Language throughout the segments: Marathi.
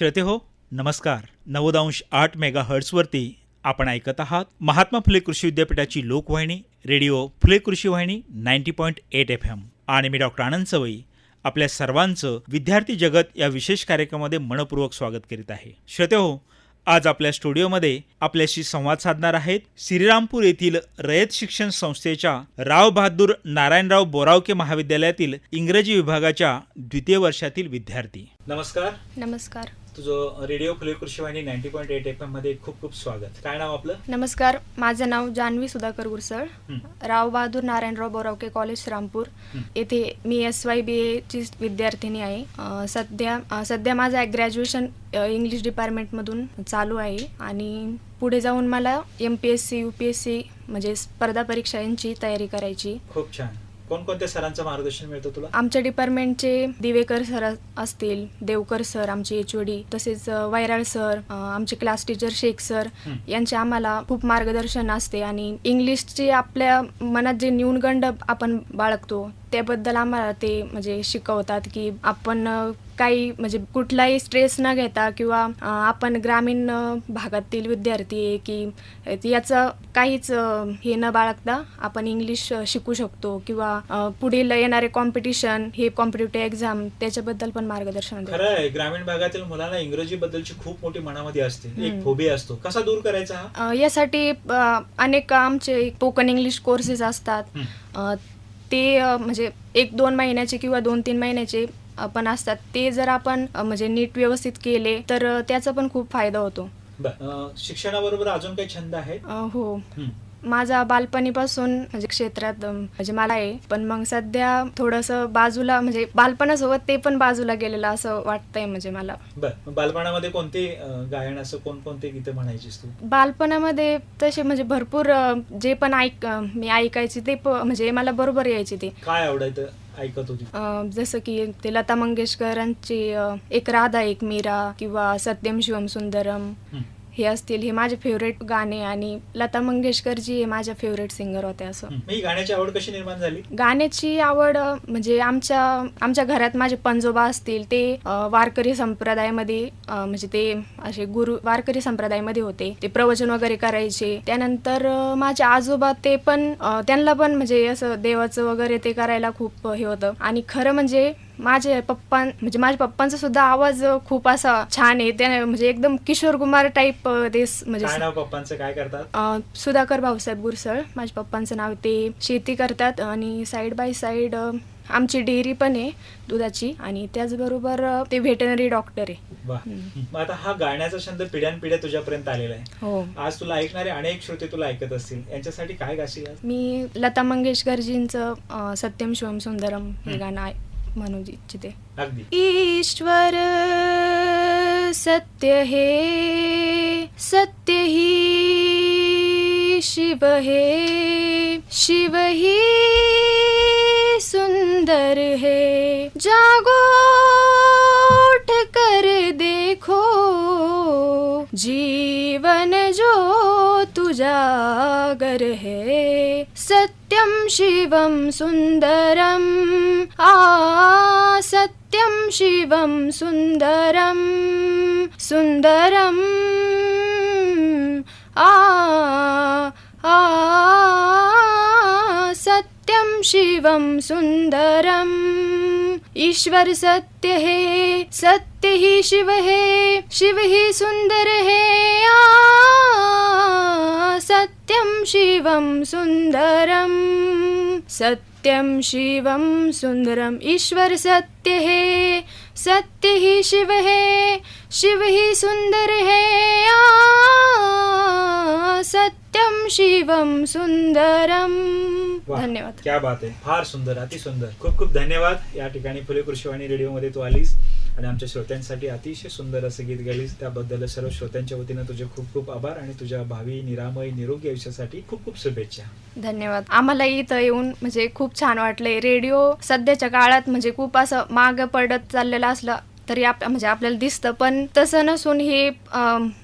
श्रोते हो नमस्कार. नवोदांश आठ मेगा हर्ट्सवरती आपण ऐकत आहात महात्मा फुले कृषी विद्यापीठाची लोकवाहिनी रेडिओ फुले कृषी वाहिनी ninety point eight F M. आणि मी डॉक्टर आनंद सवई आपल्या सर्वांचं विद्यार्थी जगत या विशेष कार्यक्रमामध्ये मनपूर्वक स्वागत करीत आहे. श्रोते हो आज आपल्या स्टुडिओमध्ये आपल्याशी संवाद साधणार आहेत श्रीरामपूर येथील रयत शिक्षण संस्थेच्या राव बहादूर नारायणराव बोरावके महाविद्यालयातील इंग्रजी विभागाच्या द्वितीय वर्षातील विद्यार्थी. नमस्कार. नमस्कार. तुझं रेडिओ फुले कृषी वाहिनी नाईन्टी पॉईंट एट एफ एममध्ये खूप खूप स्वागत. काय नाव आपलं? नमस्कार माझं नाव जान्हवी सुधाकर गुरसळ. राव बहादूर नारायणराव बोरावके कॉलेज रामपूर. येथे मी एस वाय बी एची विद्यार्थिनी आहे. सध्या सध्या माझं ग्रॅज्युएशन इंग्लिश डिपार्टमेंटमधून चालू आहे. आणि पुढे जाऊन मला M P S C U P S C म्हणजे स्पर्धा परीक्षा यांची तयारी करायची. खूप छान. कोणकोणत्या सरांचं मार्गदर्शन मिळतं तुला आमच्या डिपार्टमेंटचे दिवेकर सर असतील देवकर सर आमचे एच ओ डी तसेच वैराळ सर आमचे क्लास टीचर शेख सर. यांचे आम्हाला खूप मार्गदर्शन असते आणि इंग्लिशचे आपल्या मनात जे न्यूनगंड आपण बाळगतो त्याबद्दल आम्हाला ते म्हणजे शिकवतात की आपण काही म्हणजे कुठलाही स्ट्रेस न घेता किंवा आपण ग्रामीण भागातील विद्यार्थी आहे की याचं काहीच हे न बाळगता आपण इंग्लिश शिकू शकतो किंवा पुढील येणारे कॉम्पिटिशन हे कॉम्पिटेटिव्ह एक्झाम त्याच्याबद्दल पण मार्गदर्शन. खरं आहे ग्रामीण भागातील मुलांना इंग्रजी बद्दलची खूप मोठी मनामध्ये असते एक. फोबी असतो कसा दूर करायचा यासाठी अनेक आमचे स्पोकन इंग्लिश कोर्सेस असतात ते म्हणजे एक दोन महिन्याचे किंवा दोन तीन महिन्याचे पण असतात. ते जर आपण म्हणजे नीट व्यवस्थित केले तर त्याचा पण खूप फायदा होतो. शिक्षणाबरोबर अजून काही छंद आहेत? अ, हो. हं. माझा बालपणीपासून म्हणजे क्षेत्रात म्हणजे मला आहे. पण मग सध्या थोडंसं बाजूला म्हणजे बालपणासोबत ते पण बाजूला गेलेलं असं वाटतंय म्हणजे मला. बालपणामध्ये कोणते गायन असं कोणकोणते गीते म्हणायचीस तू? बालपणामध्ये तसे म्हणजे भरपूर जे पण ऐक मी ऐकायचे ते म्हणजे मला बरोबर यायचे ते. काय आवडायचं ऐकत होती? अ, जसं की ते लता मंगेशकरांची एक राधा एक मीरा किंवा सत्यम शिवम सुंदरम. हं. असतील हे माझे फेवरेट गाणे आणि लता मंगेशकरजी हे माझ्या फेवरेट सिंगर होते असं. मग ही गाण्याची आवड कशी निर्माण झाली गाण्याची आवड अ, म्हणजे आमच्या आमच्या घरात माझे पंजोबा असतील ते अ, वारकरी संप्रदायामध्ये अ, म्हणजे ते असे गुरु वारकरी संप्रदायामध्ये होते ते प्रवचन वगैरे करायचे त्यानंतर अ, माझे आजोबा ते पण अ, त्यांना पण म्हणजे असं देवाचं वगैरे ते करायला खूप हे होतं आणि खरं म्हणजे माझे पप्पा म्हणजे माझ्या पप्पांचा सुद्धा आवाज खूप असा छान आहे. त्या म्हणजे एकदम किशोर कुमार टाईप ते म्हणजे काय नाव पप्पांचं? काय करतात? सुधाकर भाऊसाहेब गुरसळ. माझ्या पप्पांचं नाव ते. शेती करतात आणि साईड बाय साईड आमची डेअरी पण आहे दुधाची. आणि त्याचबरोबर ते व्हेटनरी डॉक्टर आहे. आता हा गाण्याचा छंद पिढ्यानपिढ्या तुझ्यापर्यंत आलेला आहे. हो. आज तुला ऐकणारे अनेक श्रोते तुला ऐकत असतील. यांच्यासाठी काय गाशील? मी लता मंगेशकरजींचं सत्यम शिवम सुंदरम हे. गाणं आहे म्हणू इच्छिते ईश्वर सत्य हे सत्य ही शिव हे शिव ही सुंदर है जागो उठ कर देखो जीवन जो तुजागर है सत्यं शिवं सुन्दरम्। आ सत्यं शिवं सुन्दरम्। सुन्दरम्। आ सत्यं शिवं सुन्दरम्। ईश्वर सत्य हे सत्य हि शिव हे शिव हि सुन्दर हे। सत्यम शिवम सुंदरम सत्यम शिवम सुंदरम ईश्वर सत्य है। सत्य ही शिव है शिव ही सुंदर है। सत्यम शिवम सुंदरम. धन्यवाद। क्या बात आहे फार सुंदर अति सुंदर खूप खूप धन्यवाद या ठिकाणी फुले कृषीवाणी रेडिओमध्ये तू आलीस. आणि आमच्या श्रोत्यांसाठी अतिशय सुंदर असं गीत गालीस. त्याबद्दल सर्व श्रोत्यांच्या वतीनं तुझे खूप खूप आभार आणि तुझ्या भावी निरामय निरोगी आयुष्यासाठी खूप खूप शुभेच्छा. धन्यवाद. आम्हाला इथं येऊन म्हणजे खूप छान वाटलंय. रेडिओ सध्याच्या काळात म्हणजे खूप असं मागं पडत चाललेलं असला तरी आप म्हणजे आपल्याला दिसतं. पण तसं नसून हे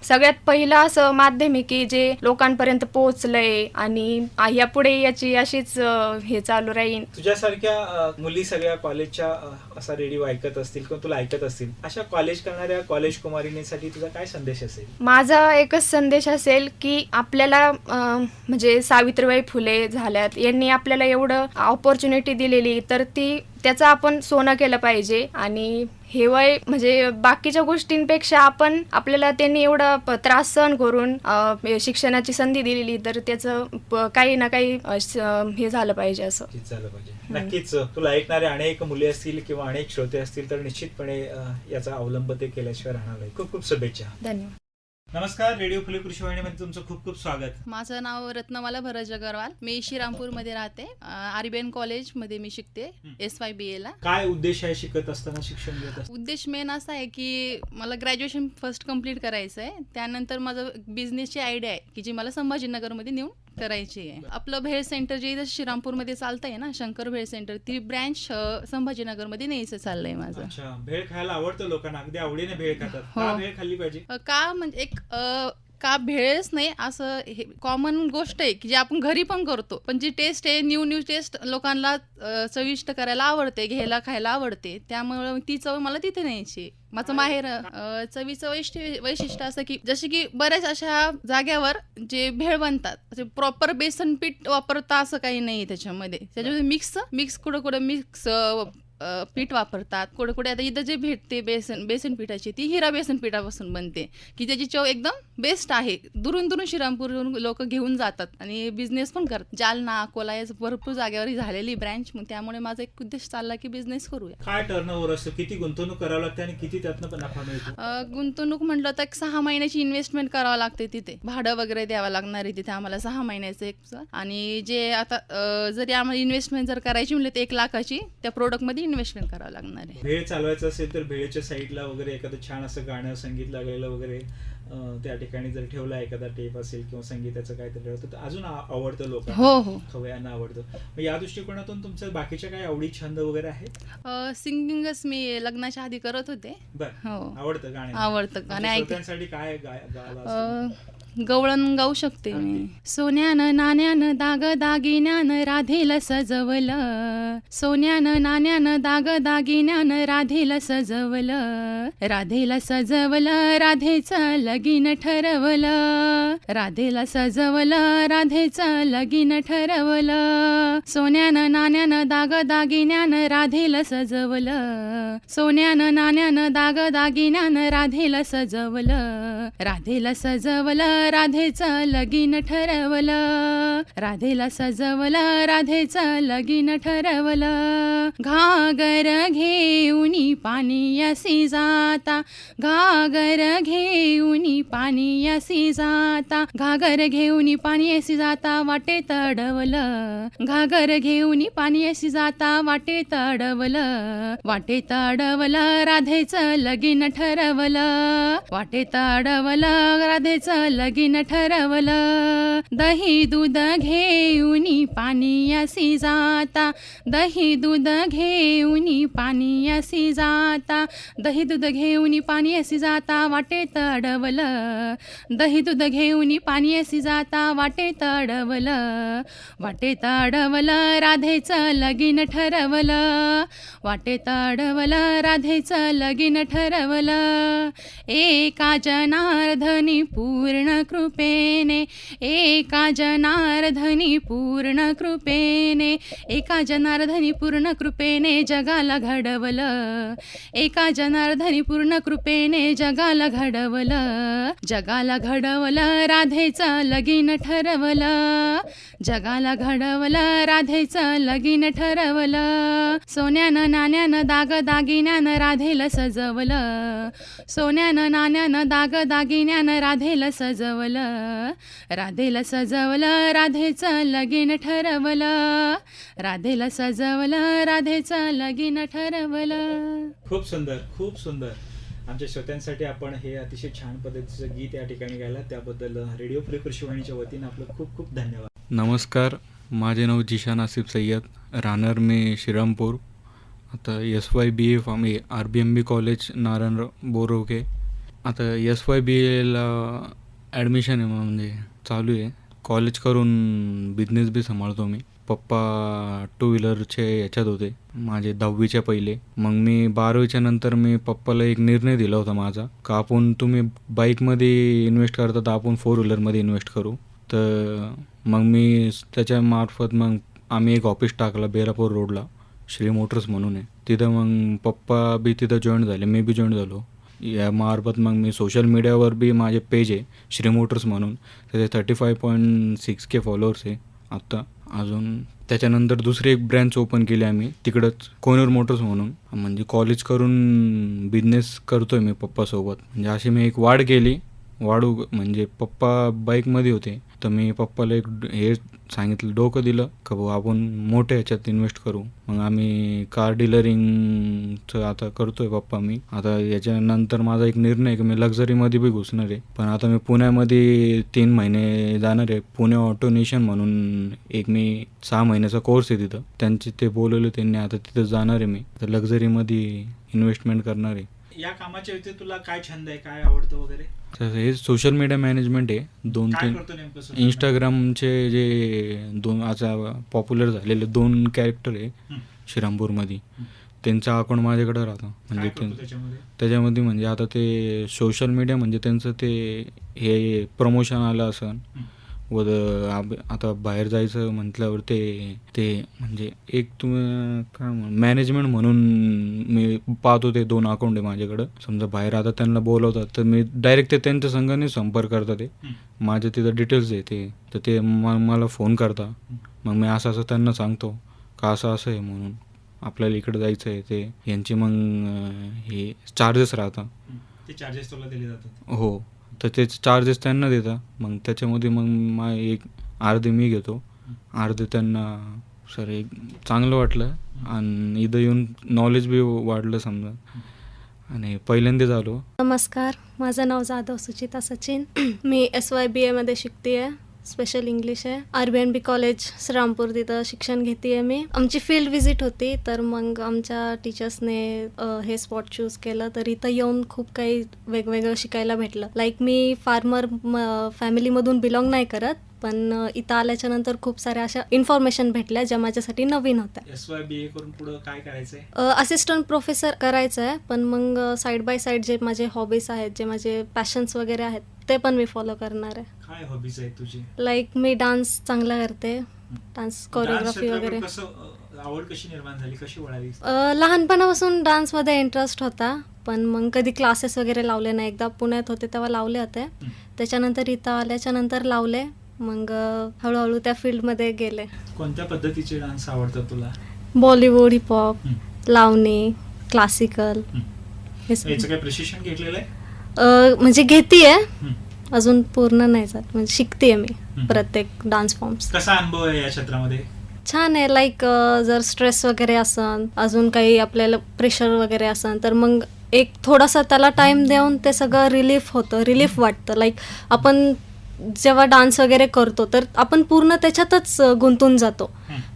सगळ्यात पहिलं असं माध्यमिक आहे जे लोकांपर्यंत पोहोचलंय आणि यापुढे याची अशीच हे चालू राहील. तुझ्यासारख्या मुली सगळ्या कॉलेजच्या असा रेडिओ ऐकत असतील किंवा तुला ऐकत असतील अशा कॉलेज करणाऱ्या कॉलेज कुमारिनीसाठी तुझा काय संदेश असेल? माझा एकच संदेश असेल की आपल्याला म्हणजे सावित्रीबाई फुले झाल्यात. यांनी आपल्याला एवढं ऑपॉर्च्युनिटी दिलेली तर ती त्याचं आपण सोनं केलं पाहिजे. आणि हे वय म्हणजे बाकीच्या गोष्टींपेक्षा आपण आपल्याला त्यांनी एवढा त्रास सहन करून शिक्षणाची संधी दिलेली तर त्याचं काही ना काही हे झालं पाहिजे असं. नक्कीच झालं पाहिजे. नक्कीच तुला ऐकणारे अनेक मुली असतील किंवा अनेक श्रोते असतील तर निश्चितपणे याचा अवलंब ते केल्याशिवाय राहणार नाही. खूप खूप शुभेच्छा. धन्यवाद. नमस्कार रेडिओ फुले कृषी वाहिनीमध्ये तुमचं खूप खूप स्वागत. माझं नाव रत्नमाला भरत अगरवाल मी श्रीरामपूरमध्ये राहते. आरबीएन कॉलेजमध्ये मी शिकते एस वाय बी एला काय उद्देश आहे शिकत असताना शिक्षण घेत असताना? उद्देश मेन असा आहे की मला ग्रॅज्युएशन फर्स्ट कंप्लीट करायचं आहे त्यानंतर माझं बिझनेसची आयडिया आहे की जी मला संभाजीनगरमध्ये नेऊन करायची आहे. आपलं भेळ सेंटर जे इथं श्रीरामपूरमध्ये चालतं आहे ना शंकर भेळ सेंटर ती ब्रँच संभाजीनगरमध्ये न्यायचं चाललंय माझं. अच्छा भेळ खायला आवडतं लोकांना अगदी आवडीने भेळ खातात. हो. का भेळ खाल्ली पाहिजे? अ, का म्हणजे एक का भेळच नाही असं हे कॉमन गोष्ट आहे की जे आपण घरी पण करतो. पण जी टेस्ट आहे न्यू न्यू टेस्ट लोकांना चविष्ट करायला आवडते घ्यायला खायला आवडते. त्यामुळे ती चव मला तिथे न्यायची. माझं माहेर चवीचं वैशिष्ट्य वैशिष्ट्य असं की जसे की बऱ्याच अशा जाग्यावर जे भेळ बनतात प्रॉपर बेसन पीठ वापरता असं काही नाही त्याच्यामध्ये. त्याच्यामध्ये मिक्स मिक्स कुठं कुठं मिक्स पीठ वापरतात. कुठे कुठे आता इथं जे भेटते बेसन बेसन पिठाची ती हिरा बेसन पिठापासून बनते. की त्याची चव एकदम बेस्ट आहे. दुरून दुरून श्रीरामपूरवरून लोक घेऊन जातात आणि बिझनेस पण करतात. जालना अकोला या भरपूर जागेवर झालेली ब्रँच मग त्यामुळे माझा एक उद्देश चालला की बिझनेस करूया. काय टर्नओव्हर असतं? किती गुंतवणूक करावं लागते आणि किती त्यातनं पण नफा मिळतो? अ, गुंतवणूक म्हटलं तर एक सहा महिन्याची इन्व्हेस्टमेंट करावं लागते तिथे. भाडं वगैरे द्यावं लागणार आहे तिथे आम्हाला सहा महिन्याचं एक. आणि जे आता अ, जरी आम्हाला इन्व्हेस्टमेंट जर करायची म्हणली तर एक लाखाची त्या प्रोडक्टमध्ये इन्व्हेस्टमेंट करावं लागणार आहे? भेळ चालवायचं असेल तर भेळच्या साईडला वगैरे एखादं छान असं गाणं संगीत लागलेलं वगैरे त्या ठिकाणी जर ठेवला एखादा टेप असेल किंवा संगीताचं काहीतरी ठेवलं तर अजून आवडतं लोकांना. हो हो. खवयांना आवडतं. या दृष्टिकोनातून तुमच्या बाकीच्या काही आवडी छंद वगैरे आहेत? सिंगिंगच मी लग्नाच्या आधी करत होते. बर. हो. आवडतं गाणं. आवडतं. गाणे ऐकते श्रोत्यांसाठी काय गवळण गाऊ शकते मी. सोन्यानं नाण्यानं दाग दागिन्यानं राधेला सजवलं. सोन्यानं नाण्यानं दाग दागिन्यानं राधेला सजवलं. राधेला सजवलं राधेचं लगीन ठरवलं. राधेला सजवलं राधेचं लगीन ठरवलं. सोन्यानं नाण्यानं दाग दागिन्यानं राधेला सजवलं. सोन्यानं नाण्यानं दाग दागिन्यानं राधेला सजवलं. राधेला सजवलं राधेचं लगीन ठरवलं. राधेला सजवलं राधेचं लगीन ठरवलं. घागर घेऊनी पाणी असी जाता घागर घेऊनी पाणी असी जाता. घागर घेऊनी पाणी असी जाता वाटे तडवलं. घागर घेऊनी पाणी असी जाता वाटे तडवलं. वाटे तडवलं राधेचं लगीन ठरवलं. वाटे तडवलं राधेचं लगीन ठरवलं. दही दूध घेऊनी पाणी असी जाता. दही दूध घेऊनी पाणी असी जाता. दही दूध घेऊनी पाणी असी जाता वाटे तडवलं दही दूध घेऊनी पाणी असी जाता वाटे तडवलं वाटे तडवलं राधेचं लगीन ठरवलं. वाटे तडवलं राधेचं लगीन ठरवलं. एका जनार्धनी पूर्ण कृपेने एका जनार्धनी पूर्ण कृपेने एका जनार्धनी पूर्ण कृपेने जगाला घडवलं एका जनार्धनी पूर्ण कृपेने जगाला घडवलं जगाला घडवलं राधेचं लगीन ठरवलं जगाला घडवलं राधेचं लगीन ठरवलं सोन्यानं नाण्यानं दाग दागिन्यानं राधेला सजवलं सोन्यानं नाण्यानं दाग दागिन्यानं राधेला सजवलं राधेला सजवलं राधेचं लगीन ठरवलं. राधेला सजवलं राधेचं लगीन ठरवलं. खूप सुंदर खूप सुंदर. आमच्या श्रोत्यांसाठी आपण हे अतिशय छान पद्धतीचं गीत या ठिकाणी गायला. त्याबद्दल रेडिओ प्ले कृषीवाणीच्या वतीनं आपलं खूप खूप धन्यवाद. नमस्कार माझे नाव जिशान आसिफ सय्यद राहणार मी श्रीरामपूर. आता S Y B A from A R B M B college Narayanrao Boravke आता एस वाय बी एला ॲडमिशन आहे म्हणजे चालू आहे. कॉलेज करून बिझनेस बी सांभाळतो मी. पप्पा टू व्हीलरचे याच्यात होते. माझे दहावीच्या पहिले. मग मी बारावीच्या नंतर मी पप्पाला एक निर्णय दिला होता माझा का आपण तुम्ही बाईकमध्ये इन्व्हेस्ट करता तर आपण फोर व्हीलरमध्ये इन्व्हेस्ट करू. तर मग मी त्याच्या मार्फत मग आम्ही एक ऑफिस टाकला बेरापूर रोडला श्री मोटर्स म्हणून आहे. तिथं मग पप्पा बी तिथं जॉईन झाले. मी बी जॉईन झालो. या मार्फत मग मी सोशल मीडियावर बी माझे पेज आहे श्री मोटर्स म्हणून. त्याचे thirty five point six K followers आहे आत्ता. अजून त्याच्यानंतर दुसरी एक ब्रँच ओपन केली आम्ही तिकडंच कोनर मोटर्स म्हणून. म्हणजे कॉलेज करून बिझनेस करतो आहे मी पप्पासोबत. म्हणजे अशी मी एक वाढ केली. वाढू म्हणजे पप्पा बाईकमध्ये होते. तर मी पप्पाला एक हे सांगितलं डोकं दिलं का भाऊ आपण मोठ्या ह्याच्यात इन्व्हेस्ट करू. मग आम्ही कार डिलरिंगचं आता करतोय पप्पा मी. आता याच्यानंतर माझा एक निर्णय की मी लक्झरीमध्ये बी घुसणार आहे. पण आता मी पुण्यामध्ये तीन महिने जाणार आहे. पुणे ऑटोनेशन म्हणून एक मी सहा महिन्याचा कोर्स आहे तिथं. त्यांचे ते बोलवले त्यांनी आता तिथं जाणार आहे मी. तर लक्झरीमध्ये इन्व्हेस्टमेंट करणार आहे. या कामाच्या व्यतिरिक्त तुला काय छंद आहे? काय आवडतं वगैरे? हे सोशल मीडिया मॅनेजमेंट आहे. दोन काय तीन करतो नेमकं social इंस्टाग्रामचे जे दोन आता पॉप्युलर झालेले दोन कॅरेक्टर आहे हं. श्रीरामपूरमध्ये. त्यांचा अकाउंट माझ्याकडे राहतं. म्हणजे काय करतो ते त्याच्यामध्ये? त्याच्यामध्ये म्हणजे आता ते सोशल मीडिया म्हणजे त्यांचं ते हे प्रमोशन आलं असं. हं. व आता बाहेर जायचं म्हटल्यावर ते ते म्हणजे एक तुम्ही काय मॅनेजमेंट म्हणून मी पाहतो ते दोन अकाउंट आहे माझ्याकडं. समजा बाहेर आता त्यांना बोलवतात तर मी डायरेक्ट ते त्यांच्या संघाने संपर्क करतात ते. माझे तिथं डिटेल्स आहे ते. तर ते मला फोन करता. मग मी असं असं त्यांना सांगतो का असं असं आहे म्हणून. आपल्याला इकडे जायचं आहे ते. यांचे मग हे चार्जेस राहतात. ते चार्जेस तुला दिले जातात. हो. तर त्याचे चार्जेस त्यांना देतात. मग त्याच्यामध्ये मग मा एक अर्धे मी घेतो. अर्धे त्यांना सर एक चांगलं वाटलं. आणि इथं येऊन नॉलेज बी वाढलं समजा. आणि पहिल्यांदा झालो नमस्कार. माझं नाव जाधव सुचिता सचिन. मी एस वाय बी एमध्ये शिकते आहे स्पेशल इंग्लिश आहे. R B N B college Shrirampur तिथं शिक्षण घेते आहे मी. आमची फील्ड विजिट होती तर मग आमच्या टीचर्सने हे स्पॉट चूज केलं तर इथं येऊन खूप काही वेगवेगळं शिकायला भेटलं. लाईक मी फार्मर फॅमिलीमधून बिलॉंग नाही करत पण इथं आल्याच्यानंतर खूप साऱ्या अशा इन्फॉर्मेशन भेटल्या ज्या माझ्यासाठी नवीन होत्या. काय असिस्टंट प्रोफेसर करायचं आहे पण मग साईड बाय साईड जे माझे हॉबीज आहेत जे माझे पॅशन्स वगैरे आहेत ते पण मी फॉलो करणार आहे. काय हॉबीज आहेत तुझी? लाईक मी डान्स चांगला करते. डान्स कोरिओग्राफी वगैरे. कसं आवड कशी निर्माण झाली? कशी वळाली? अ, लहानपणापासून डान्समध्ये इंटरेस्ट होता. पण मग कधी क्लासेस वगैरे लावले नाही. एकदा पुण्यात होते तेव्हा लावले होते. त्याच्यानंतर इथं आल्याच्यानंतर लावले. मग अ, हळूहळू त्या फील्डमध्ये गेले. कोणत्या पद्धतीचे डान्स आवडतात तुला? बॉलिवूड हिपहॉप. लावणी क्लासिकल हं. सगळं. याचं प्रशिक्षण घेतलेलं आहे? म्हणजे घेतीये. अजून पूर्ण नाही जात. म्हणजे शिकते मी. प्रत्येक डान्स फॉर्म्स कसा अनुभव आहे या क्षेत्रामध्ये? छान आहे. लाईक जर स्ट्रेस वगैरे असन अजून काही आपल्याला प्रेशर वगैरे असन तर मग एक थोडासा त्याला टाइम देऊन ते सगळं रिलीफ होतं रिलीफ वाटतं. लाईक आपण जेव्हा डान्स वगैरे करतो तर आपण पूर्ण त्याच्यातच गुंतून जातो.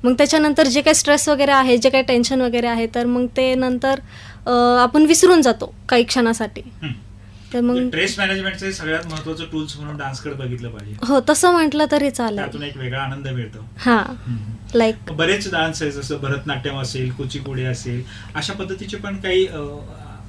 मग त्याच्यानंतर जे काही स्ट्रेस वगैरे आहे जे काही टेन्शन वगैरे आहे तर मग ते नंतर आपण विसरून जातो काही क्षणासाठी. तर मग ट्रेस मॅनेजमेंटचे सगळ्यात महत्वाचं टूल्स म्हणून डान्सकडे बघितलं पाहिजे. हो तसं म्हटलं तरी चालेल. त्यातून एक वेगळा आनंद मिळतो. हां. लाईक बरेच डान्स आहे जसं भरतनाट्यम असेल कुचिपुडी असेल अशा पद्धतीचे पण काही अं,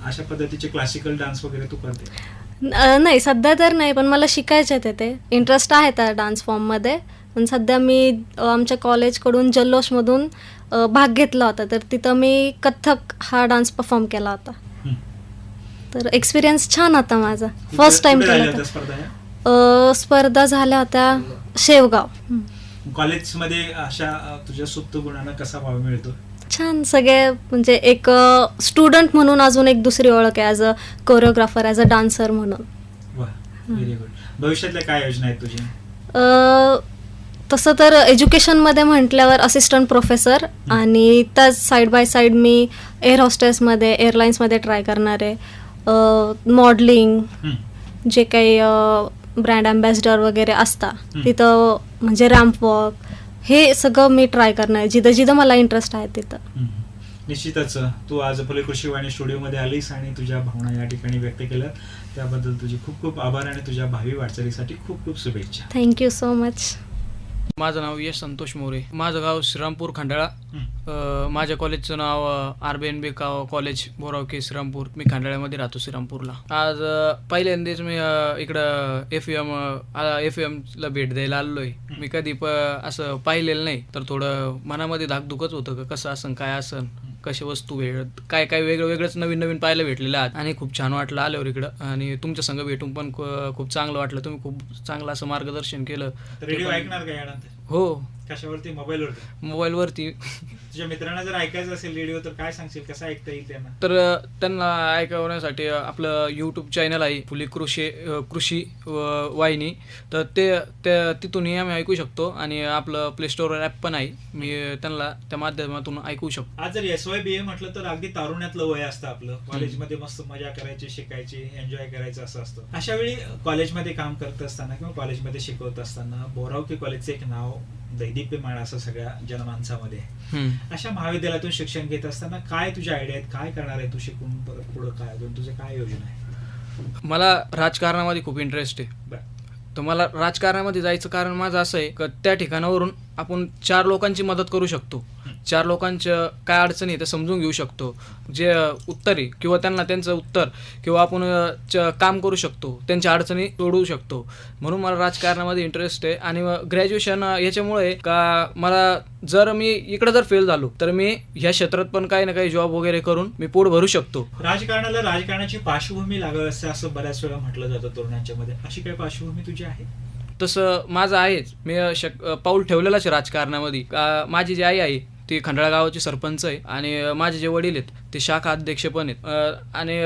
अशा पद्धतीचे क्लासिकल डान्स वगैरे तू करते? नाही सध्या तर नाही पण मला शिकायचे ते ते. इंटरेस्ट आहे त्या डान्स फॉर्ममध्ये पण सध्या मी अ, आमच्या कॉलेजकडून जल्लोषमधून अ, भाग घेतला होता. तर तिथं मी कथ्थक हा डान्स परफॉर्म केला होता. तर एक्सपिरियन्स छान होता माझा. फर्स्ट टाइम केला होता स्पर्धा झाल्या होत्या शेवगाव. कॉलेजमध्ये अशा तुझ्या सुप्त गुणांना कसा वाव मिळतो? छान सगळे म्हणजे एक स्टुडंट म्हणून अजून एक दुसरी ओळख आहे as a choreographer as a dancer म्हणून. भविष्यातल्या काय योजना आहेत तुझ्या? अ, तसं तर एज्युकेशनमध्ये म्हटल्यावर असिस्टंट प्रोफेसर आणि त्याच साईड बाय साईड मी एअर हॉस्टेसमध्ये एअरलाईन्समध्ये ट्राय करणार आहे. मॉडलिंग. जे काही ब्रँड अँबॅसिडर वगैरे असतात हं. तिथं म्हणजे रॅम्प वॉक हे सगळं मी ट्राय करणार आहे जिथं जिथं मला इंटरेस्ट आहे तिथं. निश्चितच तू आज कृषी वाणी स्टुडिओमध्ये आलीस आणि तुझ्या भावना या ठिकाणी व्यक्त केल्या त्याबद्दल तुझे खूप खूप आभार आणि तुझ्या भावी वाटचालीसाठी खूप खूप शुभेच्छा थँक्यू सो मच माझं नाव यश संतोष मोरे. माझं गाव श्रीरामपूर खंडाळा. माझ्या कॉलेजचं नाव आर बी एन बी का कॉलेज बोरावके श्रीरामपूर. मी खंडाळ्यामध्ये राहतो श्रीरामपूरला. आज पहिल्यांदाच मी इकडं एफ एम एफ एमला भेट द्यायला आहे मी कधी प असं पाहिलेलं नाही. तर थोडं मनामध्ये धाकधुकच होतं का कसं असन काय असन. कशा वस्तू भेट काय काय वेगळं वेगळंच नवीन नवीन पाहायला भेटलेलं आहे आणि खूप छान वाटलं आल्यावर इकडं. आणि तुमच्या संग भेटून पण खूप चांगलं वाटलं. तुम्ही खूप चांगलं असं मार्गदर्शन केलं. रेडिओ ऐकणार का यानंतर हो. कशावरती? मोबाईलवरती. मोबाईलवरती. तुझ्या मित्रांना जर ऐकायचं असेल रेडिओ तर काय सांगशील? कसं ऐकता येईल त्यांना? तर त्यांना ऐकवण्यासाठी आपलं यूट्यूब चॅनल आहे फुली कृषी कृषी वाहिनी. तर ते त्या तिथूनही आम्ही ऐकू शकतो आणि आपलं प्ले स्टोअर ॲप पण आहे. मी त्यांना त्या माध्यमातून ऐकू शकतो. आज जर एस वाय बी ए म्हटलं तर अगदी तारुण्यातलं वय असतं आपलं. कॉलेजमध्ये मस्त मजा करायची शिकायची एन्जॉय करायचं असं असतं. अशा वेळी कॉलेजमध्ये काम करत असताना किंवा कॉलेजमध्ये शिकवत असताना बोरावकी कॉलेजचं एक नाव दैदिप्यमान असं सगळ्या जनमानसामध्ये. अशा महाविद्यालयातून शिक्षण घेत असताना काय तुझ्या आयडिया आहेत? काय करणार आहे तू शिकून परत पुढं काय? अजून तुझं काय योजना आहे? मला राजकारणामध्ये खूप इंटरेस्ट आहे. तर मला राजकारणामध्ये जायचं कारण माझं असं आहे की त्या ठिकाणावरून आपण चार लोकांची मदत करू शकतो. चार लोकांच्या काय अडचणी ते समजून घेऊ शकतो. जे उत्तर किंवा त्यांना त्यांचं उत्तर किंवा आपण काम करू शकतो त्यांच्या अडचणी सोडवू शकतो. म्हणून मला राजकारणामध्ये इंटरेस्ट आहे आणि ग्रॅज्युएशन याच्यामुळे का मला जर मी इकडं जर फेल झालो तर मी ह्या क्षेत्रात पण काही ना काही जॉब वगैरे करून मी पोट भरू शकतो. राजकारणाला राजकारणाची पार्श्वभूमी लागावी असते असं बऱ्याच वेळा म्हटलं जातं तरुणांच्या मध्ये अशी काही पार्श्वभूमी तुझी आहे? तसं माझं आहेच. मी शक पाऊल ठेवलेलंच आहे राजकारणामध्ये. माझी जी आई आहे ती खंडाळा गावाची सरपंच आहे आणि माझे जे वडील आहेत ते शाखा अध्यक्ष पण आहेत. आणि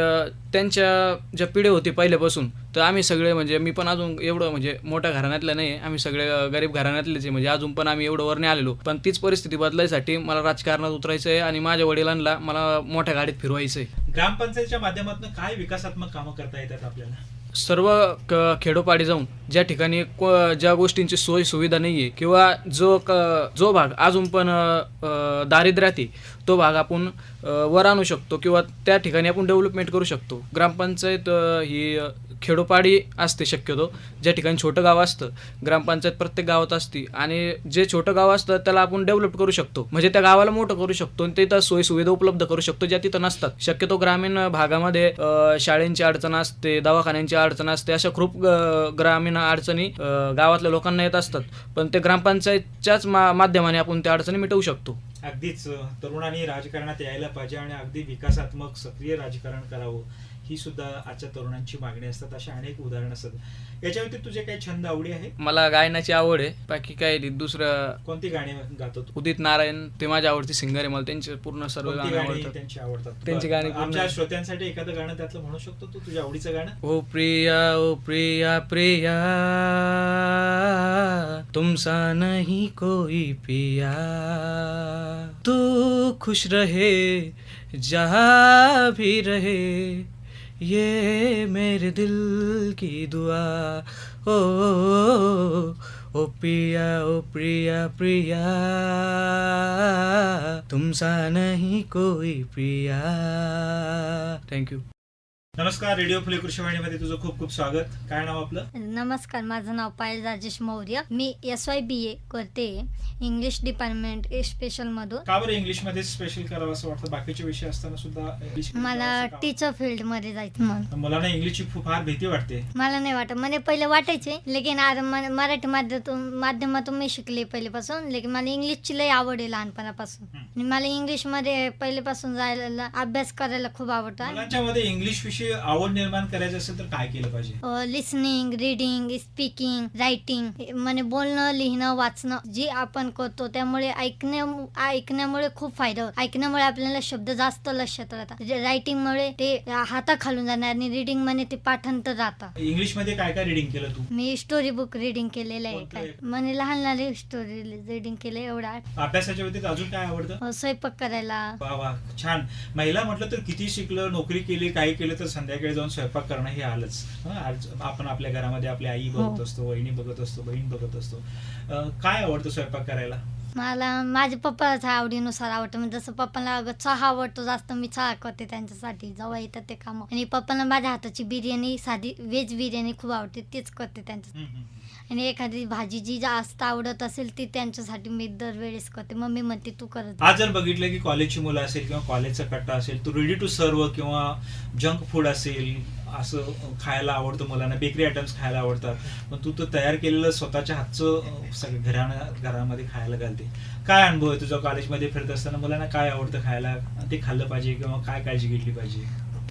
त्यांच्या ज्या पिढी होती पहिल्यापासून तर आम्ही सगळे म्हणजे मी पण अजून एवढं म्हणजे मोठ्या घराण्यातलं नाही आम्ही सगळे गरीब घराण्यातलेच आहे. म्हणजे अजून पण आम्ही एवढं वरने आलेलो. पण तीच परिस्थिती बदलायसाठी मला राजकारणात उतरायचं आहे आणि माझ्या वडिलांना मला मोठ्या गाडीत फिरवायचं आहे. ग्रामपंचायतच्या माध्यमातून काय विकासात्मक कामं करता येतात आपल्याला? सर्व क खेडोपाडी जाऊन ज्या ठिकाणी को- ज्या गोष्टींची सोय सुविधा नाही आहे किंवा जो क जो भाग अजून पण दारिद्र्यात आहे तो भाग आपण वर आणू शकतो किंवा त्या ठिकाणी आपण डेव्हलपमेंट करू शकतो. ग्रामपंचायत ही खेडोपाडी असते शक्यतो ज्या ठिकाणी छोटं गाव असतं. ग्रामपंचायत प्रत्येक गावात असते आणि जे छोटं गाव असतं त्याला आपण डेव्हलप करू शकतो. म्हणजे त्या गावाला मोठं करू शकतो आणि तिथं सोयीसुविधा उपलब्ध करू शकतो ज्या तिथं नसतात. शक्यतो ग्रामीण भागामध्ये शाळेंची अडचण असते दवाखान्यांची अडचण असते अशा खूप ग्रामीण अडचणी गावातल्या लोकांना येत असतात. पण ते ग्रामपंचायतच्याच मा माध्यमाने आपण त्या अडचणी मिटवू शकतो. अगदीच तरुणांनी राजकारणात यायला पाहिजे आणि अगदी विकासात्मक सक्रिय राजकारण करावं ही सुद्धा आजच्या तरुणांची मागणी असतात. अशा अनेक उदाहरणं असतात. याच्या व्यतिरिक्त तुझे काही छंद आवडी आहे? मला गायनाची आवड आहे. बाकी काय. दुसरं कोणती गाणी गातो तू? उदित नारायण ते माझ्या आवडते सिंगर आहे. मला त्यांचे पूर्ण सर्व कोणती गाणी गाणी आवडतात. त्यांची आवडतात? त्यांची. गाणी पूर्ण- आमच्या श्रोत्यांसाठी एखादं गाणं त्यातलं म्हणू शकतो तू? तुझ्या आवडीचं गाणं? ओ प्रिया ओ प्रिया प्रिया. तुमसा नहीं कोई पिया। तू खुश रहे जहाँ भी रहे, ये मेरे दिल की दुआ। ओ ओ प्रिया ओ प्रिया प्रिया। तुमसा नहीं कोई प्रिया थँक्यू नमस्कार रेडिओ फुले कृषी वाहिनीमध्ये तुझं खूप खूप स्वागत. काय नाव आपलं? नमस्कार माझं नाव पायल राजेश मौर्य. मी एस वाय बी ए करते इंग्लिश डिपार्टमेंट स्पेशल मधून. का बरं इंग्लिशमध्ये स्पेशल करावं असं वाटतं? बाकीचे विषय असताना सुद्धा इंग्लिश मला का टीचर फील्डमध्ये जायचं म्हणून. वाटतं? मुलांना इंग्लिशची खूप फार भीती वाटते. मला नाही वाटत. मला पहिले वाटायचे लेकिन म- मराठी माध्यमातून माध्यमातून मी शिकले पहिलेपासून लेकिन मला इंग्लिशची लई आवड आहे लहानपणापासून. हम्म. आणि मला इंग्लिशमध्ये पहिलेपासून जायला अभ्यास करायला खूप आवडतं. मुलांच्या मध्ये इंग्लिश विषयी आवड निर्माण करायची असेल तर काय केलं पाहिजे? लिसनिंग रीडिंग स्पीकिंग रायटिंग म्हणजे बोलणं लिहिणं वाचणं जे आपण करतो त्यामुळे ऐकण्या ऐकण्यामुळे खूप फायदा होतो. ऐकण्यामुळे आपल्याला शब्द जास्त लक्षात राहतात. रायटिंगमुळे ते हाताखालून जाणार आणि रिडिंगमध्ये ते पाठांतर राहतात इंग्लिशमध्ये काय काय रिडिंग केलं तू? मी स्टोरी बुक रिडिंग केलेलं आहे कोणतं? काय एक? મને लहान लहान स्टोरी रिडिंग केले एवढा. अभ्यासाच्या व्यतिरिक्त अजून काय आवडतं? अ, स्वयंपाक करायला. वा वा. छान. महिला म्हटलं तर किती शिकलं नोकरी केली काही केलं तर संध्याकाळी जाऊन स्वयंपाक करणं हे आलंच. आज आपण आपल्या घरामध्ये आपली आई बघत हो. असतो वहिनी बघत असतो बहीण बघत असतो. काय आवडतं स्वयंपाक करायला? मला माझ्या पप्पाच्या आवडीनुसार आवडतं. म्हणजे जसं पप्पाला चहा आवडतो जास्त मी चहा करते त्यांच्यासाठी. जेव्हा येतात ते कामं. आणि पप्पाला माझ्या हाताची बिर्याणी साधी व्हेज बिर्याणी खूप आवडते तीच करते त्यांच्या आणि एखादी भाजी जी जास्त आवडत असेल ती त्यांच्यासाठी मी दरवेळेस करते. मम्मी म्हणते तू करत आज जर बघितलं की कॉलेजची मुलं असेल किंवा कॉलेजचा कट्टा असेल तू रेडी टू सर्व किंवा जंक फूड असेल असं खायला आवडतं मुलांना बेकरी आयटम्स खायला आवडतात पण तू तर तयार केलेलं स्वतःच्या हातचं सगळं घरानं घरामध्ये खायला घालते. काय अनुभव आहे तुझा कॉलेजमध्ये फिरत असताना? मुलांना काय आवडतं खायला? ते खाल्लं पाहिजे किंवा काय काळजी घेतली पाहिजे?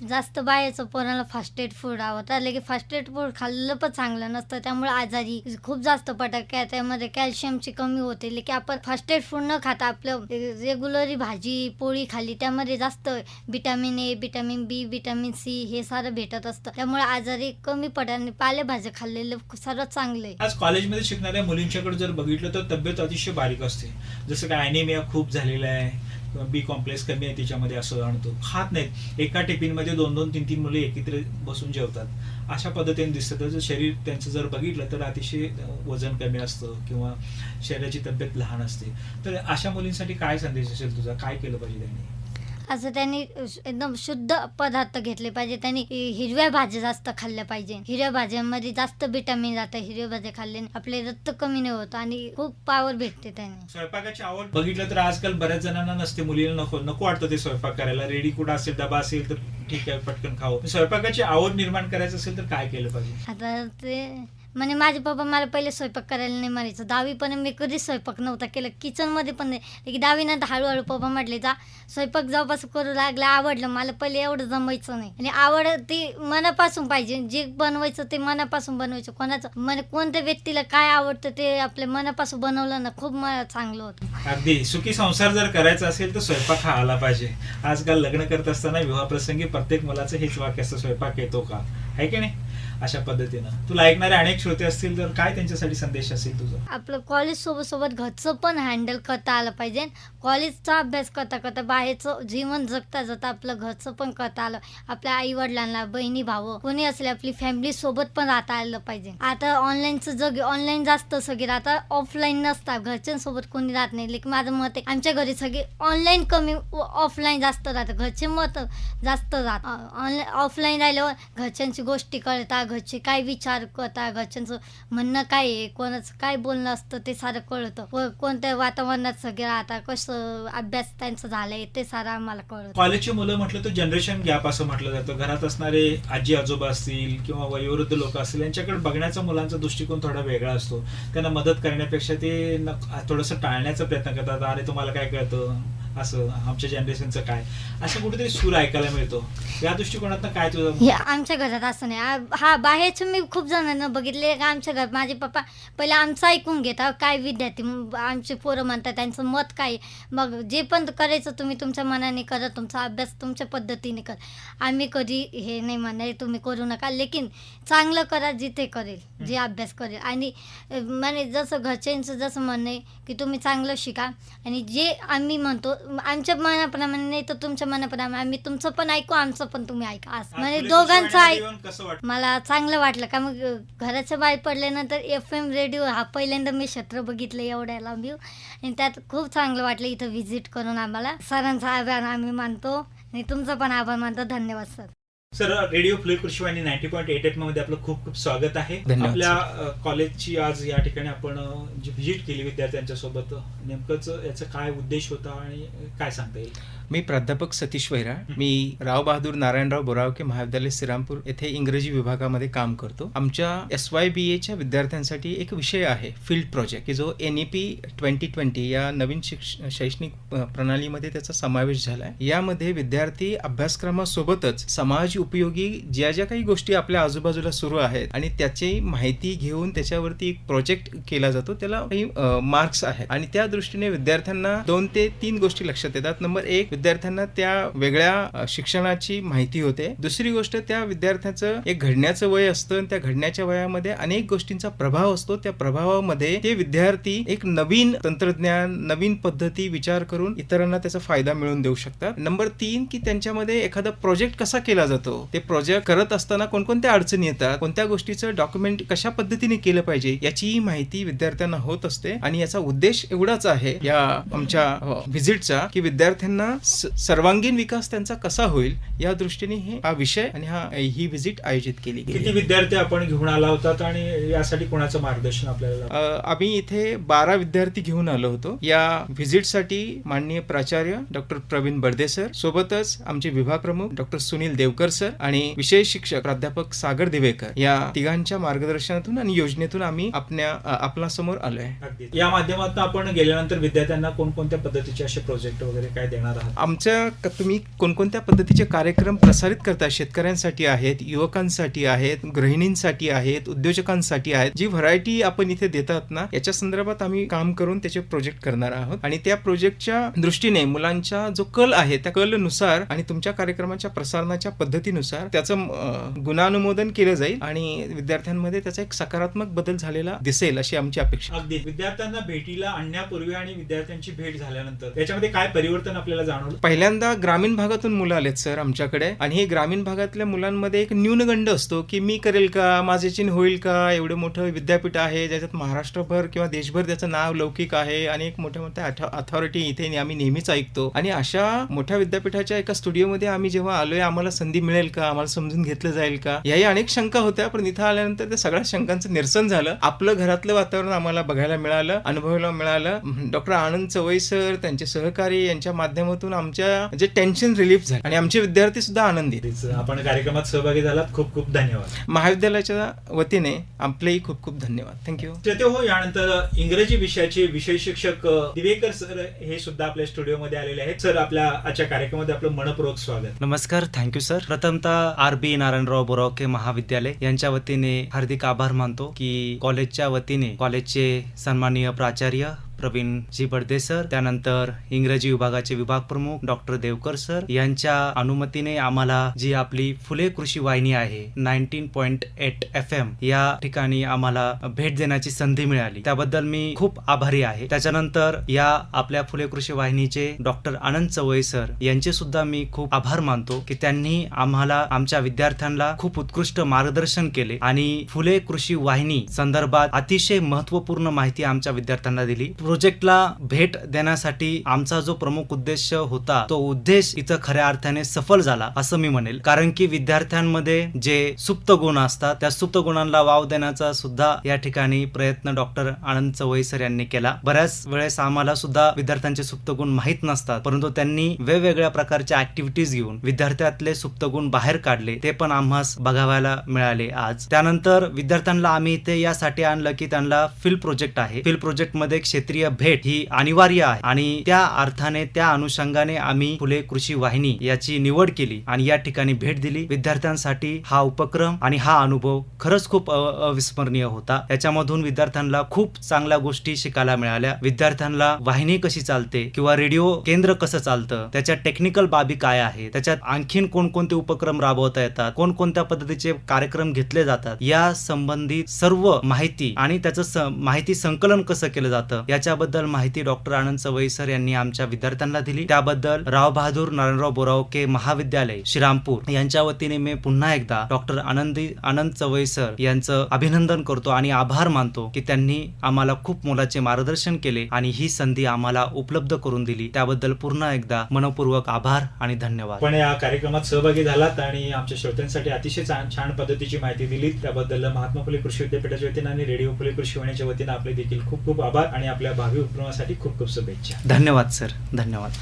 जास्त बाहेरचं पोराला फास्ट फूड फूड आवडतं. आले की फास्ट फूड खाल्लं पण चांगलं नसतं. त्यामुळे आजारी खूप जास्त पटक त्यामध्ये कॅल्शियमची कमी होते. की आपण फास्ट फूड न खाता आपलं रेग्युलरी भाजी पोळी खाल्ली त्यामध्ये जास्त vitamin A vitamin B vitamin C हे सारं भेटत असतं. त्यामुळे आजारी कमी पडत पालेभाज्या खाल्लेलं सर्वात चांगलं आहे. आज कॉलेजमध्ये शिकणाऱ्या मुलींच्याकडे जर बघितलं तर तब्येत अतिशय बारीक असते. जसं काय अॅनिमिया खूप झालेला आहे. बी कॉम्प्लेक्स कमी आहे त्याच्यामध्ये असं आणतो. खात नाहीत. एका टिफिनमध्ये दोन दोन तीन तीन मुले एकत्र बसून जेवतात. अशा पद्धतीने दिसतं. तर शरीर त्यांचं जर बघितलं तर अतिशय वजन कमी असतं किंवा शरीराची तब्येत लहान असते. तर अशा मुलींसाठी काय संदेश असेल तुझा? काय केलं पाहिजे त्यांनी? असं त्यांनी एकदम शुद्ध पदार्थ घेतले पाहिजे. त्यांनी हिरव्या भाज्या जास्त खाल्ल्या पाहिजे. हिरव्या भाज्यांमध्ये जास्त विटॅमिन जातं. हिरव्या भाज्या खाल्ल्याने आपले रक्त कमी नाही होत आणि खूप पावर भेटते त्यांनी. स्वयंपाकाची आवड बघितलं तर आजकाल बऱ्याच जणांना नसते मुलीला नको नको वाटतं ते स्वयंपाक करायला. रेडी कुठं असेल डबा असेल तर ठीक आहे पटकन खावं. स्वयंपाकाची आवड निर्माण करायचं असेल तर काय केलं पाहिजे? आता ते म्हणजे माझे पप्पा मला पहिले स्वयंपाक करायला नाही म्हणायचं. दहावीपर्यंत मी कधीच स्वयंपाक नव्हता केलं. किचनमध्ये पण नाही. की दहावीनंतर हळूहळू पप्पा म्हटले जा स्वयंपाक जेव्हापासून करू लागला आवडलं मला पहिले एवढं जमायचं नाही. आणि आवड ती मनापासून पाहिजे. जे बनवायचं ते मनापासून बनवायचं. कोणाचं म्हणजे कोणत्या व्यक्तीला काय आवडतं ते आपल्या मनापासून बनवलं ना खूप मला चांगलं होतं. अगदी. सुखी संसार जर करायचा असेल तर स्वयंपाक हा आला पाहिजे. आजकाल लग्न करत असताना विवाह प्रसंगी प्रत्येक मुलाचं हेच वाक्य असतं स्वयंपाक येतो का? आहे की नाही? अशा पद्धतीनं. तुला ऐकणारे अनेक श्रोते असतील तर काय त्यांच्यासाठी संदेश असेल तुझा? आपलं कॉलेज सोबत सोबत घरचं पण हँडल करता आलं पाहिजे. कॉलेजचा अभ्यास करता करता बाहेरचं जीवन जगता जगता आपलं घरचं पण करता आलं. आपल्या आई वडिलांना बहिणी भाऊ कोणी असले आपली फॅमिली सोबत पण राहता आलं पाहिजे. आता ऑनलाईनचं जग ऑनलाईन जास्त सगळे आता ऑफलाईन नसतात घरच्यांसोबत कोणी राहत नाही. लेकिन माझं मत आहे आमच्या घरी सगळे ऑनलाईन कमी ऑफलाईन जास्त राहतं घरचे मत जास्त राहत ऑनलाईन ऑफलाईन राहिल्यावर घरच्यांची गोष्टी कळतात घरचे काय विचार करतात घरच्यांचं म्हणणं काय आहे कोणाचं काय बोलणं असतं ते सारं कळतं. व कोणत्या वातावरणात सगळं राहतात कसं अभ्यास त्यांचा झालाय ते सारं आम्हाला कळत. कॉलेजची मुलं म्हटलं तर जनरेशन गॅप असं म्हटलं जातं. घरात असणारे आजी आजोबा असतील किंवा वयोवृद्ध लोक असतील यांच्याकडे बघण्याचा मुलांचा दृष्टिकोन थोडा वेगळा असतो. त्यांना मदत करण्यापेक्षा ते थोडंसं टाळण्याचा प्रयत्न करतात. अरे तुम्हाला काय कळतं? असं आमच्या जनरेशनचं काय? असं कुठेतरी सूर ऐकायला मिळतो. या दृष्टिकोनातनं काय तुझं हे आमच्या घरात असं नाही. आ- हा बाहेरचं मी खूप जणांना बघितले. का आमच्या घरात माझे पप्पा पहिले आमचं ऐकून घेतात काय विद्यार्थी आमचे पोरं म्हणतात त्यांचं मत काय? आहे. मग जे पण करायचं तुम्ही तुमच्या मनाने करा तुमचा अभ्यास तुमच्या पद्धतीने करा. आम्ही कधी हे नाही म्हणणार तुम्ही करू नका. लेकिन चांगलं करा जिथे करेल जे अभ्यास करेल. आणि अ, म्हणजे जसं घरच्यांचं जसं म्हणणं आहे की तुम्ही चांगलं शिका. आणि जे आम्ही म्हणतो आमच्या मनाप्रमाणे नाही तर तुमच्या मनाप्रमाणे आम्ही तुमचं पण ऐकू आमचं पण तुम्ही ऐका. असं. म्हणजे दोघांचं ऐक. येऊन कसं वाटतं? मला चांगलं वाटलं का मग घराच्या बाहेर पडल्यानंतर एफ एम रेडिओ हा पहिल्यांदा मी क्षेत्र बघितलं एवढ्या लांब आणि त्यात खूप चांगलं वाटलं इथं व्हिजिट करून आम्हाला. सरांचा आभार आम्ही मानतो. आणि तुमचा पण आभार मानतो. धन्यवाद सर. सर रेडिओ फ्ले कृषीवाणी नाईन्टी पॉईंट एट एटमध्ये आपलं खूप खूप स्वागत आहे. आपल्या कॉलेजची आज या ठिकाणी आपण जी व्हिजिट केली विद्यार्थ्यांच्या सोबत नेमकंच याचा काय उद्देश होता आणि काय सांगता येईल? मी प्राध्यापक सतीश वैरा मी राव बहादूर नारायणराव बोरावके महाविद्यालय श्रीरामपूर येथे इंग्रजी विभागामध्ये काम करतो. आमच्या एस वाय बी एच्या विद्यार्थ्यांसाठी एक विषय आहे फील्ड प्रोजेक्ट की जो N E P twenty twenty या नवीन शिक्ष शैक्षणिक प्रणालीमध्ये त्याचा समावेश झाला आहे यामध्ये विद्यार्थी अभ्यासक्रमासोबतच समाज उपयोगी ज्या ज्या काही गोष्टी आपल्या आजूबाजूला सुरू आहेत आणि त्याची माहिती घेऊन त्याच्यावरती एक प्रोजेक्ट केला जातो त्याला काही मार्क्स आहेत. आणि त्या दृष्टीने विद्यार्थ्यांना दोन ते तीन गोष्टी लक्षात येतात. नंबर एक विद्यार्थ्यांना त्या वेगळ्या शिक्षणाची माहिती होते. दुसरी गोष्ट त्या विद्यार्थ्याचं एक घडण्याचं वय असतं आणि त्या घडण्याच्या वयामध्ये अनेक गोष्टींचा प्रभाव असतो. त्या प्रभावामध्ये ते विद्यार्थी एक नवीन तंत्रज्ञान नवीन पद्धती विचार करून इतरांना त्याचा फायदा मिळवून देऊ शकतात. नंबर तीन की त्यांच्यामध्ये एखादा प्रोजेक्ट कसा केला जातो? ते प्रोजेक्ट करत असताना कोणकोणत्या अडचणी येतात? कोणत्या गोष्टीचं डॉक्युमेंट कशा पद्धतीने केलं पाहिजे? याचीही माहिती विद्यार्थ्यांना होत असते. आणि याचा उद्देश एवढाच आहे या आमच्या व्हिजिटचा की विद्यार्थ्यांना सर्वांगीण विकास त्यांचा कसा होईल या दृष्टीने हे हा विषय आणि हा ही व्हिजिट आयोजित केली गेली किती विद्यार्थी आपण घेऊन आला होतात आणि यासाठी कोणाचं मार्गदर्शन आपल्याला आम्ही इथे बारा विद्यार्थी घेऊन आलो होतो. या व्हिजिटसाठी माननीय प्राचार्य डॉक्टर प्रवीण बर्दे सर सोबतच आमचे विभाग प्रमुख डॉक्टर सुनील देवकर सर आणि विषय शिक्षक प्राध्यापक सागर दिवेकर या तिघांच्या मार्गदर्शनातून आणि योजनेतून आम्ही आपल्या आपला समोर आलोय. या माध्यमातून आपण गेल्यानंतर विद्यार्थ्यांना कोणकोणत्या पद्धतीचे असे प्रोजेक्ट वगैरे काय देणार आहात? आमच्या तुम्ही कोणकोणत्या पद्धतीचे कार्यक्रम प्रसारित करता शेतकऱ्यांसाठी आहेत युवकांसाठी आहेत गृहिणींसाठी आहेत उद्योजकांसाठी आहेत जी व्हरायटी आपण इथे देतात ना याच्या संदर्भात आम्ही काम करून त्याचे प्रोजेक्ट करणार आहोत. आणि त्या प्रोजेक्टच्या दृष्टीने मुलांचा जो कल आहे त्या कलनुसार आणि तुमच्या कार्यक्रमाच्या प्रसारणाच्या पद्धतीनुसार त्याचं गुणानुमोदन केलं जाईल आणि विद्यार्थ्यांमध्ये त्याचा एक सकारात्मक बदल झालेला दिसेल अशी आमची अपेक्षा अगदी. विद्यार्थ्यांना भेटीला आणण्यापूर्वी आणि विद्यार्थ्यांची भेट झाल्यानंतर याच्यामध्ये काय परिवर्तन आपल्याला जाणवलं? पहिल्यांदा ग्रामीण भागातून मुलं आलेत सर आमच्याकडे. आणि हे ग्रामीण भागातल्या मुलांमध्ये एक न्यूनगंड असतो की मी करेल का माझे चिन्ह होईल का एवढं मोठं विद्यापीठ आहे ज्याच्यात महाराष्ट्रभर किंवा देशभर त्याचं नाव लौकिक आहे आणि एक मोठ्या मोठ्या अथॉरिटी इथे आम्ही नेहमीच ऐकतो. आणि अशा मोठ्या विद्यापीठाच्या एका स्टुडिओमध्ये आम्ही जेव्हा आलोय आम्हाला संधी मिळेल का? आम्हाला समजून घेतलं जाईल का? याही अनेक शंका होत्या पण इथं आल्यानंतर त्या सगळ्या शंकांचं निरसन झालं. आपलं घरातलं वातावरण आम्हाला बघायला मिळालं अनुभवायला मिळालं. डॉक्टर आनंद चवई सर त्यांचे सहकारी यांच्या माध्यमातून आमच्या जे टेन्शन रिलीफ झालं. आणि आमचे विद्यार्थी सुद्धा आनंदी. आपण कार्यक्रमात सहभागी झालात. खूप खूप धन्यवाद. महाविद्यालयाच्या वतीने आपलेही खूप खूप धन्यवाद. थँक्यू श्रोते हो यानंतर इंग्रजी विषयाचे विषय शिक्षक दिवेकर सर हे सुद्धा आपल्या स्टुडिओमध्ये आलेले आहेत. सर आपल्या आजच्या कार्यक्रमामध्ये आपलं मनपूर्वक स्वागत. नमस्कार. थँक्यू सर प्रथमतः आर बी नारायणराव बोरावके महाविद्यालय यांच्या वतीने हार्दिक आभार मानतो की कॉलेजच्या वतीने कॉलेजचे सन्माननीय प्राचार्य प्रवीण जी बडदे सर त्यानंतर इंग्रजी विभागाचे विभाग प्रमुख डॉक्टर देवकर सर यांच्या अनुमतीने आम्हाला जी आपली फुले कृषी वाहिनी आहे nineteen point eight F M या ठिकाणी आम्हाला भेट देण्याची संधी मिळाली. त्याबद्दल मी खूप आभारी आहे. त्याच्यानंतर या आपल्या फुले कृषी वाहिनीचे डॉक्टर आनंद चवळे सर यांचे सुद्धा मी खूप आभार मानतो की त्यांनी आम्हाला आमच्या विद्यार्थ्यांना खूप उत्कृष्ट मार्गदर्शन केले आणि फुले कृषी वाहिनी संदर्भात अतिशय महत्त्वपूर्ण माहिती आमच्या विद्यार्थ्यांना दिली. प्रोजेक्टला भेट देण्यासाठी आमचा जो प्रमुख उद्देश होता तो उद्देश इथं खऱ्या अर्थाने सफल झाला असं मी म्हणेल. कारण की विद्यार्थ्यांमध्ये जे सुप्त गुण असतात त्या सुप्त गुणांना वाव देण्याचा सुद्धा या ठिकाणी प्रयत्न डॉक्टर आनंद चवई सर यांनी केला. बऱ्याच वेळेस आम्हाला सुद्धा विद्यार्थ्यांचे सुप्त गुण माहीत नसतात परंतु त्यांनी वेगवेगळ्या प्रकारच्या ऍक्टिव्हिटीज घेऊन विद्यार्थ्यातले सुप्त गुण बाहेर काढले ते पण आम्हास बघावायला मिळाले आज. त्यानंतर विद्यार्थ्यांना आम्ही इथे यासाठी आणलं की त्यांना फिल प्रोजेक्ट आहे. फिल प्रोजेक्टमध्ये क्षेत्रीय भेट ही अनिवार्य आहे. आणि त्या अर्थाने त्या अनुषंगाने आम्ही फुले कृषी वाहिनी याची निवड केली आणि या ठिकाणी भेट दिली. विद्यार्थ्यांसाठी हा उपक्रम आणि हा अनुभव खरंच खूप अविस्मरणीय होता. याच्यामधून विद्यार्थ्यांना खूप चांगल्या गोष्टी शिकायला मिळाल्या. विद्यार्थ्यांना वाहिनी कशी चालते किंवा रेडिओ केंद्र कसं चालतं त्याच्या टेक्निकल बाबी काय आहे त्याच्यात आणखीन कोणकोणते उपक्रम राबवता येतात कोणकोणत्या पद्धतीचे कार्यक्रम घेतले जातात या संबंधित सर्व माहिती आणि त्याचं माहिती संकलन कसं केलं जातं याच्याबद्दल माहिती डॉक्टर आनंद चवई सर यांनी आमच्या विद्यार्थ्यांना दिली. त्याबद्दल राव बहादूर नारायणराव बोरावके महाविद्यालय श्रीरामपूर यांच्या वतीने मी पुन्हा एकदा डॉक्टर आनंदी आनंद चवई सर यांचं अभिनंदन करतो आणि आभार मानतो की त्यांनी आम्हाला खूप मोलाचे मार्गदर्शन केले आणि ही संधी आम्हाला उपलब्ध करून दिली. त्याबद्दल पुन्हा एकदा मनपूर्वक आभार आणि धन्यवाद. पण या कार्यक्रमात सहभागी झालात आणि आमच्या श्रोत्यांसाठी अतिशय छान छान पद्धतीची माहिती दिली त्याबद्दल महात्मा फुले कृषी विद्यापीठाच्या वतीनं आणि रेडिओ फुले कृषी वाहिनीच्या वतीनं आपले देखील खूप खूप आभार आणि आपल्या भावी उपक्रमासाठी खूप खूप शुभेच्छा. धन्यवाद सर. धन्यवाद.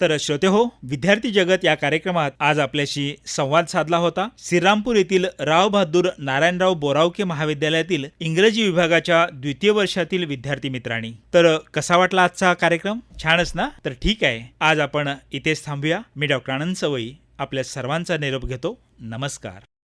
तर श्रोते हो विद्यार्थी जगत या कार्यक्रमात आज आपल्याशी संवाद साधला होता. श्रीरामपूर येथील राव बहादूर नारायणराव बोरावके महाविद्यालयातील इंग्रजी विभागाच्या द्वितीय वर्षातील विद्यार्थी मित्रांनी. तर कसा वाटला आजचा हा कार्यक्रम? छानच ना? तर ठीक आहे. आज आपण इथेच थांबूया. मी डॉक्टर आनंद सवई आपल्या सर्वांचा निरोप घेतो. नमस्कार.